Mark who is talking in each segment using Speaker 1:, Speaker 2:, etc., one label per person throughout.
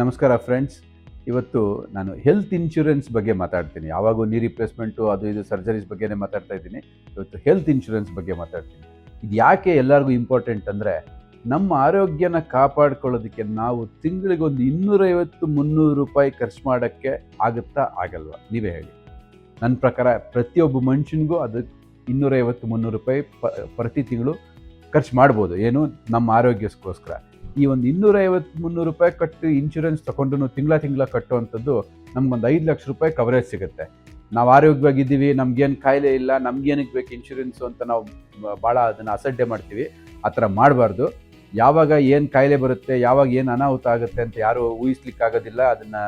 Speaker 1: ನಮಸ್ಕಾರ ಫ್ರೆಂಡ್ಸ್. ಇವತ್ತು ನಾನು ಹೆಲ್ತ್ ಇನ್ಶೂರೆನ್ಸ್ ಬಗ್ಗೆ ಮಾತಾಡ್ತೀನಿ. ಯಾವಾಗೂ ನೀ ರಿಪ್ಲೇಸ್ಮೆಂಟು ಅದು ಇದು ಸರ್ಜರೀಸ್ ಬಗ್ಗೆನೇ ಮಾತಾಡ್ತಾ ಇದ್ದೀನಿ. ಇವತ್ತು ಹೆಲ್ತ್ ಇನ್ಶೂರೆನ್ಸ್ ಬಗ್ಗೆ ಮಾತಾಡ್ತೀನಿ. ಇದು ಯಾಕೆ ಎಲ್ಲರಿಗೂ ಇಂಪಾರ್ಟೆಂಟ್ ಅಂದರೆ ನಮ್ಮ ಆರೋಗ್ಯನ ಕಾಪಾಡ್ಕೊಳ್ಳೋದಕ್ಕೆ ನಾವು ತಿಂಗಳಿಗೊಂದು ಇನ್ನೂರೈವತ್ತು ಮುನ್ನೂರು ರೂಪಾಯಿ ಖರ್ಚು ಮಾಡೋಕ್ಕೆ ಆಗುತ್ತಾ ಆಗಲ್ವಾ? ನೀವೇ ಹೇಳಿ. ನನ್ನ ಪ್ರಕಾರ ಪ್ರತಿಯೊಬ್ಬ ಮನುಷ್ಯನಿಗೂ ಅದು ಇನ್ನೂರೈವತ್ತು ಮುನ್ನೂರು ರೂಪಾಯಿ ಪ್ರತಿ ತಿಂಗಳು ಖರ್ಚು ಮಾಡ್ಬೋದು. ಏನು? ನಮ್ಮ ಆರೋಗ್ಯಕ್ಕೋಸ್ಕರ. ಈ ಒಂದು ಇನ್ನೂರೈವತ್ತು ಮುನ್ನೂರು ರೂಪಾಯಿ ಕಟ್ಟಿ ಇನ್ಶೂರೆನ್ಸ್ ತಗೊಂಡು ತಿಂಗಳ ತಿಂಗಳ ಕಟ್ಟುವಂಥದ್ದು ನಮ್ಗೊಂದು ಐದು ಲಕ್ಷ ರೂಪಾಯಿ ಕವರೇಜ್ ಸಿಗುತ್ತೆ. ನಾವು ಆರೋಗ್ಯವಾಗಿದ್ದೀವಿ, ನಮ್ಗೇನು ಕಾಯಿಲೆ ಇಲ್ಲ ನಮ್ಗೇನಕ್ಕೆ ಬೇಕು ಇನ್ಶೂರೆನ್ಸು ಅಂತ ನಾವು ಭಾಳ ಅದನ್ನು ಅಸಡ್ಡೆ ಮಾಡ್ತೀವಿ, ಆ ಥರ ಮಾಡಬಾರ್ದು. ಯಾವಾಗ ಏನು ಕಾಯಿಲೆ ಬರುತ್ತೆ, ಯಾವಾಗ ಏನು ಅನಾಹುತ ಆಗುತ್ತೆ ಅಂತ ಯಾರು ಊಹಿಸ್ಲಿಕ್ಕಾಗೋದಿಲ್ಲ, ಅದನ್ನು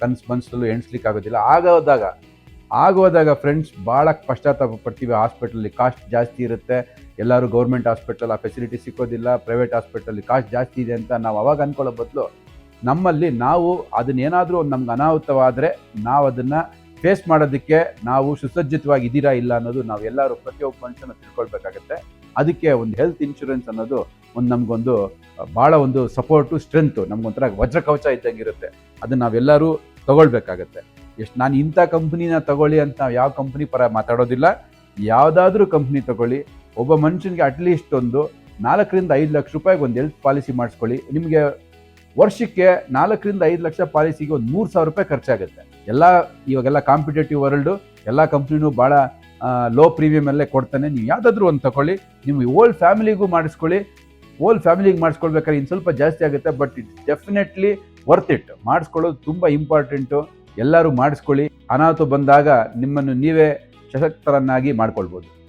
Speaker 1: ಕನ್ಸು ಮನಸ್ಸಲ್ಲೂ ಎಣಿಸ್ಲಿಕ್ಕಾಗೋದಿಲ್ಲ. ಆಗೋದಾಗ ಆಗೋದಾಗ ಫ್ರೆಂಡ್ಸ್ ಭಾಳ ಪಶ್ಚಾತ್ತಾಪ ಪಡ್ತೀವಿ ಹಾಸ್ಪಿಟಲಲ್ಲಿ ಕಾಸ್ಟ್ ಜಾಸ್ತಿ ಇರುತ್ತೆ. ಎಲ್ಲರೂ ಗೌರ್ಮೆಂಟ್ ಹಾಸ್ಪಿಟಲ್ ಆ ಫೆಸಿಲಿಟಿ ಸಿಕ್ಕೋದಿಲ್ಲ. ಪ್ರೈವೇಟ್ ಹಾಸ್ಪಿಟಲಲ್ಲಿ ಕಾಸ್ಟ್ ಜಾಸ್ತಿ ಇದೆ ಅಂತ ನಾವು ಅವಾಗ ಅಂದ್ಕೊಳ್ಳೋ ಬದಲು ನಮ್ಮಲ್ಲಿ ನಾವು ಅದನ್ನೇನಾದರೂ ನಮ್ಗೆ ಅನಾಹುತವಾದರೆ ನಾವು ಅದನ್ನು ಫೇಸ್ ಮಾಡೋದಕ್ಕೆ ನಾವು ಸುಸಜ್ಜಿತವಾಗಿ ಇದ್ದೀರಾ ಇಲ್ಲ ಅನ್ನೋದು ನಾವು ಎಲ್ಲರೂ ಪ್ರತಿಯೊಬ್ಬ ಮನುಷ್ಯನ ತಿಳ್ಕೊಳ್ಬೇಕಾಗತ್ತೆ. ಅದಕ್ಕೆ ಒಂದು ಹೆಲ್ತ್ ಇನ್ಶೂರೆನ್ಸ್ ಅನ್ನೋದು ಒಂದು ನಮಗೊಂದು ಭಾಳ ಒಂದು ಸಪೋರ್ಟು ಸ್ಟ್ರೆಂತು ನಮ್ಗೊಂಥರ ವಜ್ರ ಕವಚ ಇದ್ದಂಗೆ ಇರುತ್ತೆ ಅದನ್ನು ನಾವೆಲ್ಲರೂ ತಗೊಳ್ಬೇಕಾಗತ್ತೆ. ಎಷ್ಟು ನಾನು ಇಂಥ ಕಂಪ್ನಿನ ತಗೊಳ್ಳಿ ಅಂತ ನಾವು ಯಾವ ಕಂಪ್ನಿ ಪರ ಮಾತಾಡೋದಿಲ್ಲ. ಯಾವುದಾದ್ರೂ ಕಂಪ್ನಿ ತಗೊಳ್ಳಿ. ಒಬ್ಬ ಮನುಷ್ಯನಿಗೆ ಅಟ್ಲೀಸ್ಟ್ ಒಂದು ನಾಲ್ಕರಿಂದ ಐದು ಲಕ್ಷ ರೂಪಾಯಿಗೆ ಒಂದು ಹೆಲ್ತ್ ಪಾಲಿಸಿ ಮಾಡಿಸ್ಕೊಳ್ಳಿ. ನಿಮಗೆ ವರ್ಷಕ್ಕೆ ನಾಲ್ಕರಿಂದ ಐದು ಲಕ್ಷ ಪಾಲಿಸಿಗೆ ಒಂದು ಮೂರು ಸಾವಿರ ರೂಪಾಯಿ ಖರ್ಚಾಗುತ್ತೆ. ಎಲ್ಲ ಇವಾಗೆಲ್ಲ ಕಾಂಪಿಟೇಟಿವ್ ವರ್ಲ್ಡು ಎಲ್ಲ ಕಂಪ್ನಿನೂ ಭಾಳ ಲೋ ಪ್ರೀಮಿಯಮಲ್ಲೇ ಕೊಡ್ತಾನೆ. ನೀವು ಯಾವುದಾದ್ರೂ ಒಂದು ತಗೊಳ್ಳಿ. ನಿಮ್ಮ ಓಲ್ಡ್ ಫ್ಯಾಮಿಲಿಗೂ ಮಾಡಿಸ್ಕೊಳ್ಳಿ. ಓಲ್ಡ್ ಫ್ಯಾಮಿಲಿಗೆ ಮಾಡಿಸ್ಕೊಳ್ಬೇಕಾದ್ರೆ ಇನ್ನು ಸ್ವಲ್ಪ ಜಾಸ್ತಿ ಆಗುತ್ತೆ but it's definitely worth it ಮಾಡಿಸ್ಕೊಳ್ಳೋದು ತುಂಬ ಇಂಪಾರ್ಟೆಂಟು ಎಲ್ಲರೂ ಮಾಡಿಸ್ಕೊಳ್ಳಿ. ಅನಾಥ ಬಂದಾಗ ನಿಮ್ಮನ್ನು ನೀವೇ ಸಶಕ್ತರನ್ನಾಗಿ ಮಾಡ್ಕೊಳ್ಬೋದು.